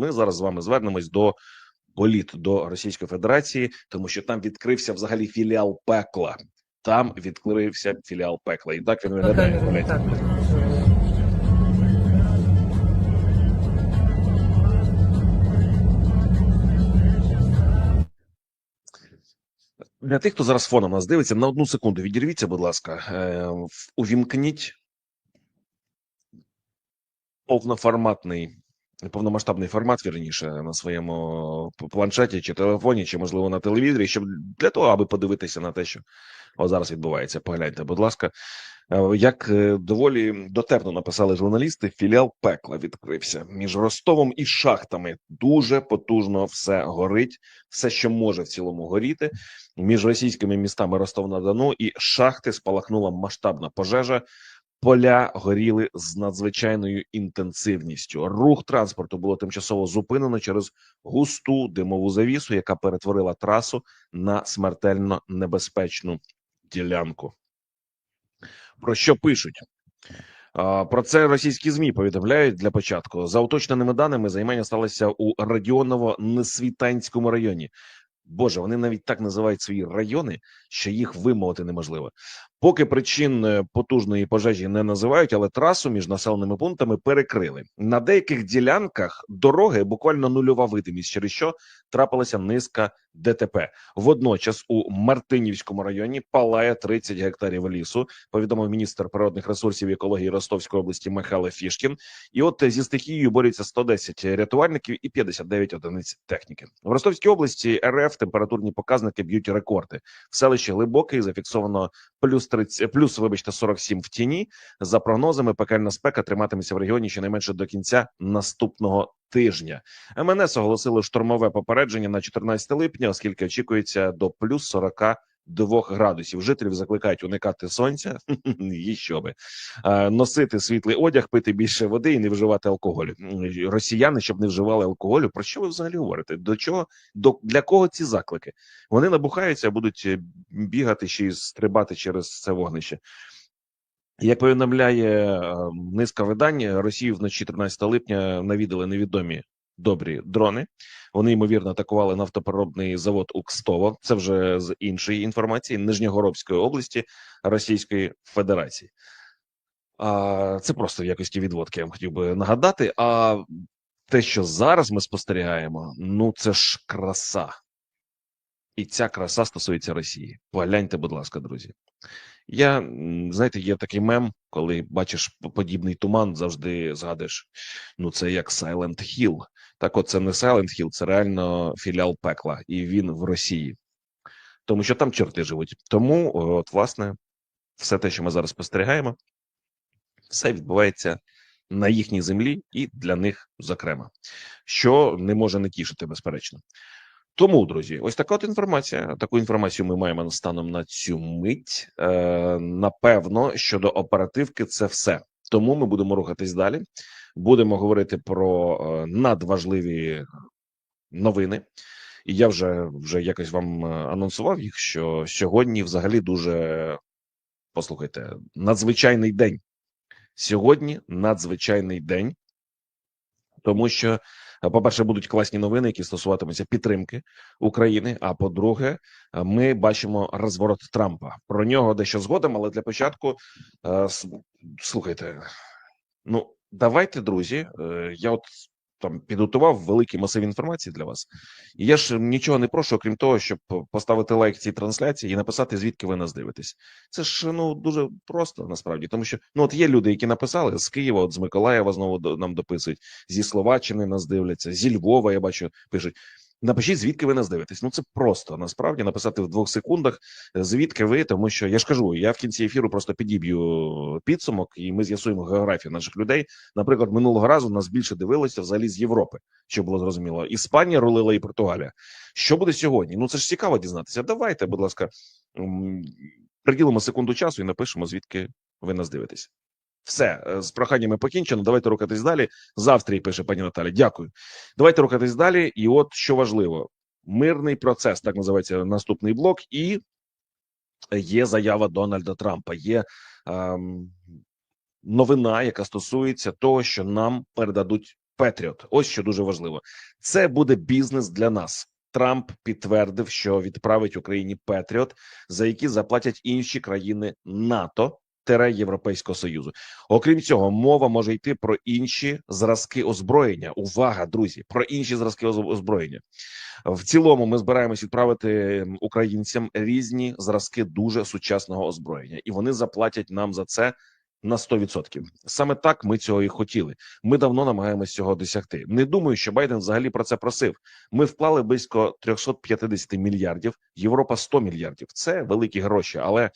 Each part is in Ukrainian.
ми зараз з вами звернемось до боліт до Російської Федерації, тому що там відкрився взагалі філіал пекла. Там відкрився філіал пекла, і так він виглядає. Для тих, хто зараз фоном нас дивиться, на одну секунду відірвіться, будь ласка, е, увімкніть повноформатний, повномасштабний формат, вірніше, на своєму планшеті чи телефоні, чи, можливо, на телевізорі, щоб для того, аби подивитися на те, що о, зараз відбувається. Погляньте, будь ласка. Е, Як е, доволі дотепно написали журналісти, філіал пекла відкрився між Ростовом і шахтами. Дуже потужно все горить, все, що може в цілому горіти. Між російськими містами Ростов-на-Дону і шахти спалахнула масштабна пожежа. Поля горіли з надзвичайною інтенсивністю. Рух транспорту було тимчасово зупинено через густу димову завісу, яка перетворила трасу на смертельно небезпечну ділянку. Про що пишуть? Про це російські змі повідомляють для початку. За уточненими даними, займання сталося у Радіоново-Несвітанському районі. Боже, вони навіть так називають свої райони, що їх вимовити неможливо. Поки причин е, потужної пожежі не називають, але трасу між населеними пунктами перекрили. На деяких ділянках дороги буквально нульова видимість, через що трапилася низка ДТП. Водночас у Мартинівському районі палає 30 гектарів лісу. Повідомив міністр природних ресурсів і екології Ростовської області Михайло Фішкін. І от е, зі стихією борються 110 рятувальників і 59 одиниць техніки. В Ростовській області РФ температурні показники б'ють рекорди. В селищі Глибокий зафіксовано плюс 30, плюс, вибачте, 47 в тіні. За прогнозами, пекельна спека триматиметься в регіоні щонайменше до кінця наступного тижня. МНС оголосили штормове попередження на 14 липня, оскільки очікується до плюс 42 градусів. Жителів закликають уникати сонця і що би носити світлий одяг, пити більше води і не вживати алкоголю. Росіяни, щоб не вживали алкоголю. Про що ви взагалі говорите? До чого до для кого ці заклики? Вони набухаються, будуть е, бігати й стрибати через це вогнище. Як повідомляє е, низка видань, Росію вночі 13 липня навідали невідомі добрі дрони. Вони ймовірно атакували нафтопереробний завод Укстово. Це вже з іншої інформації Нижньогоробської області Російської Федерації. А, Це просто в якості відводки. Я вам хотів би нагадати. А те, що зараз ми спостерігаємо, ну це ж краса. І ця краса стосується Росії. Погляньте, будь ласка, друзі. Я знаєте, є такий мем, коли бачиш подібний туман, завжди згадуєш. Ну, це як Silent Hill. Так, от це не Silent Hill, це реально філіал пекла, і він в Росії, тому що там чорти живуть. Тому, от, власне, все те, що ми зараз спостерігаємо, все відбувається на їхній землі і для них зокрема, що не може не тішити, безперечно. Тому, друзі, ось така от інформація. Таку інформацію ми маємо станом на цю мить. Е, напевно, щодо оперативки, це все. Тому ми будемо рухатись далі. Будемо говорити про е, надважливі новини. І я вже вже якось вам е, анонсував їх, що сьогодні взагалі дуже послухайте надзвичайний день. Сьогодні надзвичайний день, тому що, е, по-перше, будуть класні новини, які стосуватимуться підтримки України. А по-друге, ми бачимо розворот Трампа. Про нього дещо згодом, але для початку слухайте. Ну, давайте, друзі. е, Я от там підготував великий масив інформації для вас. І я ж нічого не прошу, окрім того, щоб поставити лайк цій трансляції і написати, звідки ви нас дивитесь. Це ж ну дуже просто насправді, тому що ну от є люди, які написали з Києва, от з Миколаєва знову нам дописують, зі Словаччини нас дивляться, зі Львова. Я бачу, пишуть. Напишіть, звідки ви нас дивитесь. Ну це просто насправді написати в двох секундах, звідки ви, тому що я ж кажу, я в кінці ефіру просто підіб'ю підсумок, і ми з'ясуємо географію наших людей. Наприклад, минулого разу нас більше дивилося взагалі з Європи, що було зрозуміло. Іспанія рулила і Португалія. Що буде сьогодні? Ну це ж цікаво дізнатися. Давайте, будь ласка, приділимо секунду часу і напишемо, звідки ви нас дивитесь. Все е, з проханнями покінчено. Давайте рухатись далі. Завтра пише пані Наталя. Дякую. Давайте рухатись далі. І от що важливо: мирний процес, так називається наступний блок, і є заява Дональда Трампа. Є ем, новина, яка стосується того, що нам передадуть Петріот. Ось що дуже важливо. Це буде бізнес для нас. Трамп підтвердив, що відправить Україні Петріот, за які заплатять інші країни НАТО тере Європейського союзу. Окрім цього, мова може йти про інші зразки озброєння. Увага, друзі, про інші зразки озброєння. В цілому ми збираємось відправити українцям різні зразки дуже сучасного озброєння, і вони заплатять нам за це на 100%. Саме так ми цього і хотіли. Ми давно намагаємось цього досягти. Не думаю, що Байден взагалі про це просив. Ми вклали близько 350 мільярдів, Європа 100 мільярдів. Це великі гроші, але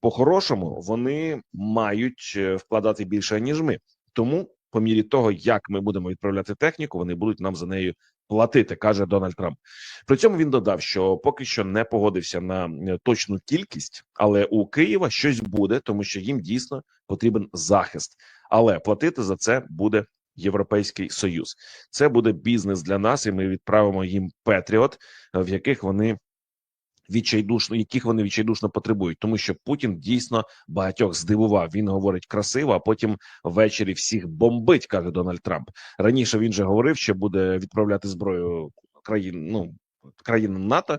по-хорошому вони мають е, вкладати більше ніж ми. Тому, по мірі того, як ми будемо відправляти техніку, вони будуть нам за нею платити, каже Дональд Трамп. При цьому він додав, що поки що не погодився на е, точну кількість, але у Києва щось буде, тому що їм дійсно потрібен захист. Але платити за це буде Європейський Союз. Це буде бізнес для нас, і ми відправимо їм Петріот, е, в яких вони відчайдушно, яких вони відчайдушно потребують, тому що Путін дійсно багатьох здивував. Він говорить красиво, а потім ввечері всіх бомбить, каже Дональд Трамп. Раніше він же говорив, що буде відправляти зброю країн, ну країнам НАТО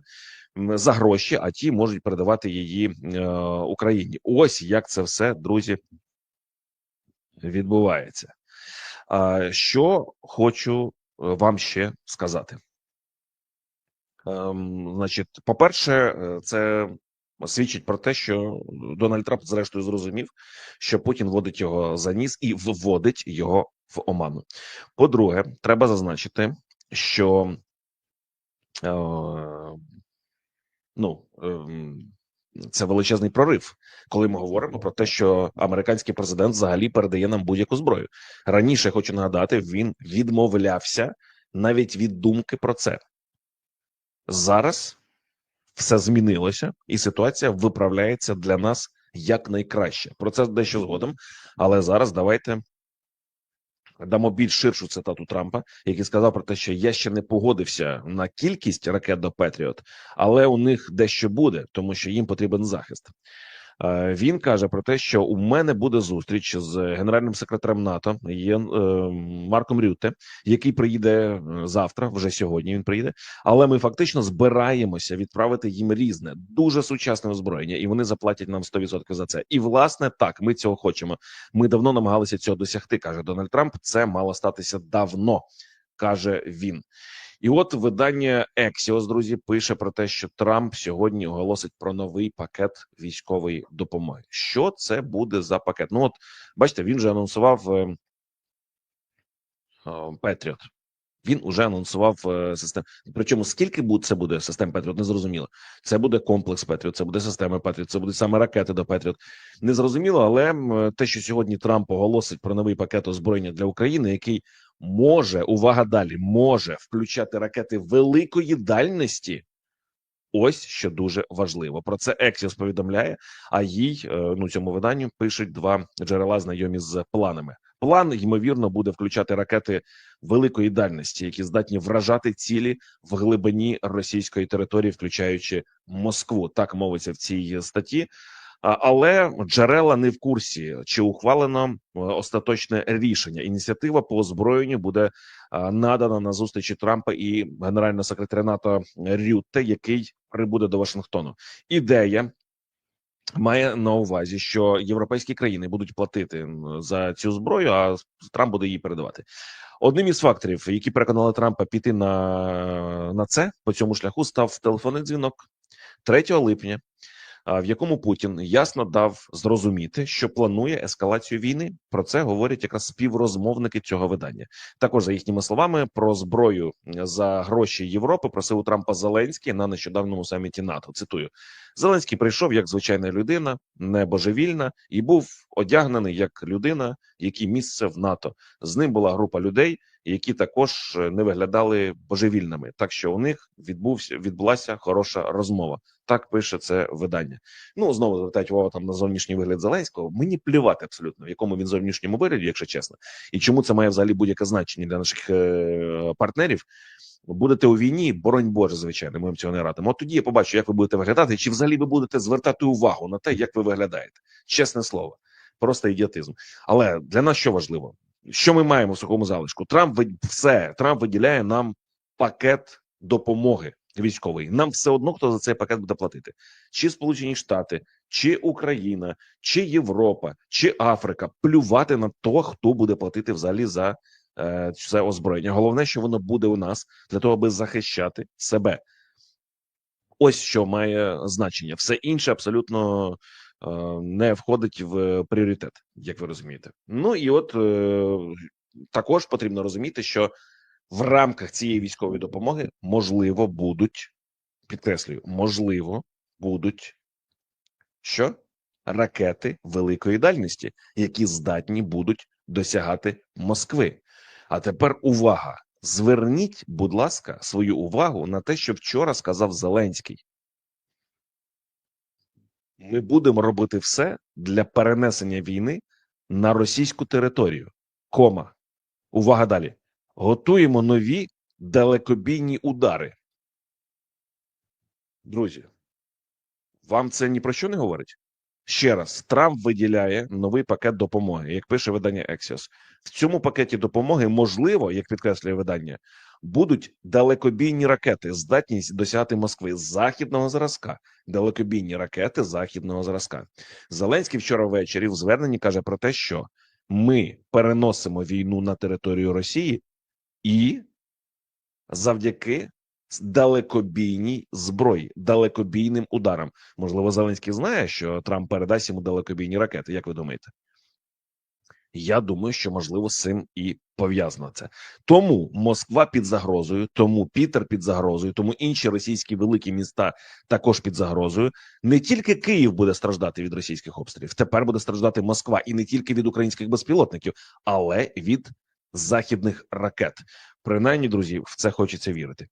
за гроші, а ті можуть передавати її е, Україні. Ось як це все, друзі, відбувається. Що хочу е, вам ще сказати. Ем, значить, по-перше, е, це свідчить про те, що Дональд Трамп, зрештою, зрозумів, що Путін водить його за ніс і вводить його в оману. По-друге, треба зазначити, що е, ну, ем, це величезний прорив, коли ми говоримо про те, що американський президент взагалі передає нам будь-яку зброю. Раніше хочу нагадати, він відмовлявся навіть від думки про це. Зараз все змінилося, і ситуація виправляється для нас якнайкраще. Про це дещо згодом. Але зараз давайте дамо більш ширшу цитату Трампа, який сказав про те, що я ще не погодився на кількість ракет до Петріот, але у них дещо буде, тому що їм потрібен захист. Е, Він каже про те, що у мене буде зустріч з генеральним секретарем НАТО Єн е, Марком Рюте, який приїде е, завтра, вже сьогодні. Він приїде, але ми фактично збираємося відправити їм різне, дуже сучасне озброєння, і вони заплатять нам 100% за це. І власне так, ми цього хочемо. Ми давно намагалися цього досягти, каже Дональд Трамп. Це мало статися давно, каже він. І от видання Ексіос, друзі, пише про те, що Трамп сьогодні оголосить про новий пакет військової допомоги. Що це буде за пакет? Ну, от бачите, він же анонсував е, е, Петріот. Він уже анонсував е, систему. Причому скільки буде це буде систем Петріот, не зрозуміло. Це буде комплекс Петріот, це буде система Петріот, це буде саме ракети до Петріот. Не зрозуміло, але те, що сьогодні Трамп оголосить про новий пакет озброєння для України, який може увага далі, може включати ракети великої дальності. Ось що дуже важливо. Про це Ексіос повідомляє. А їй е, ну цьому виданню пишуть два джерела, знайомі з планами. План ймовірно буде включати ракети великої дальності, які здатні вражати цілі в глибині російської території, включаючи Москву. Так мовиться в цій статті. Але джерела не в курсі, чи ухвалено е, остаточне рішення. Ініціатива по озброєнню буде надана на зустрічі Трампа і генерального секретаря НАТО Рютте, який прибуде до Вашингтону. Ідея має на увазі, що європейські країни будуть платити за цю зброю, а Трамп буде її передавати. Одним із факторів, які переконали Трампа піти на, на це по цьому шляху, став телефонний дзвінок 3 липня в якому Путін ясно дав зрозуміти, що планує ескалацію війни. Про це говорять якраз співрозмовники цього видання. Також за їхніми словами про зброю за гроші Європи просив у Трампа Зеленський на нещодавному саміті НАТО. Цитую: Зеленський прийшов як звичайна людина, не божевільна, і був одягнений як людина, який місце в НАТО. З ним була група людей, які також е, не виглядали божевільними. Так що у них відбувся відбулася хороша розмова. Так пише це видання. Ну знову звертають увагу там на зовнішній вигляд Зеленського. Мені плювати абсолютно, в якому він зовнішньому вигляді, якщо чесно, і чому це має взагалі будь-яке значення для наших е- партнерів. Будете у війні, боронь Боже, звичайно, ми цього не радимо. От тоді я побачу, як ви будете виглядати, чи взагалі ви будете звертати увагу на те, як ви виглядаєте. Чесне слово, просто ідіотизм. Але для нас що важливо? що ми маємо в сухому залишку? Трамп все Трамп виділяє нам пакет допомоги військової. Нам все одно хто за цей пакет буде платити, чи Сполучені Штати, чи Україна, чи Європа, чи Африка. Плювати на то, хто буде платити взагалі за е, це озброєння. Головне, що воно буде у нас для того, аби захищати себе. Ось що має значення. Все інше абсолютно е, не входить в пріоритет, як ви розумієте. Ну і от е, також потрібно розуміти, що в рамках цієї військової допомоги можливо будуть підкреслюю, можливо, будуть що ракети великої дальності, які здатні будуть досягати Москви. А тепер увага! Зверніть, будь ласка, свою увагу на те, що вчора сказав Зеленський. Ми будемо робити все для перенесення війни на російську територію. Кома. Увага далі. Готуємо нові далекобійні удари. Друзі, вам це ні про що не говорить? Ще раз, Трамп виділяє новий пакет допомоги, як пише видання Axios. В цьому пакеті допомоги, можливо, як підкреслює видання, будуть далекобійні ракети, здатні досягати Москви західного зразка. Далекобійні ракети західного зразка. Зеленський вчора ввечері в зверненні каже про те, що ми переносимо війну на територію Росії і завдяки далекобійній зброї, далекобійним ударам. Можливо, Зеленський знає, що Трамп передасть йому далекобійні ракети. Як ви думаєте? Я думаю, що можливо з цим і пов'язано це. Тому Москва під загрозою, тому Пітер під загрозою, тому інші російські великі міста також під загрозою. Не тільки Київ буде страждати від російських обстрілів, тепер буде страждати Москва і не тільки від українських безпілотників, але від західних ракет. Принаймні, друзі, в це хочеться вірити.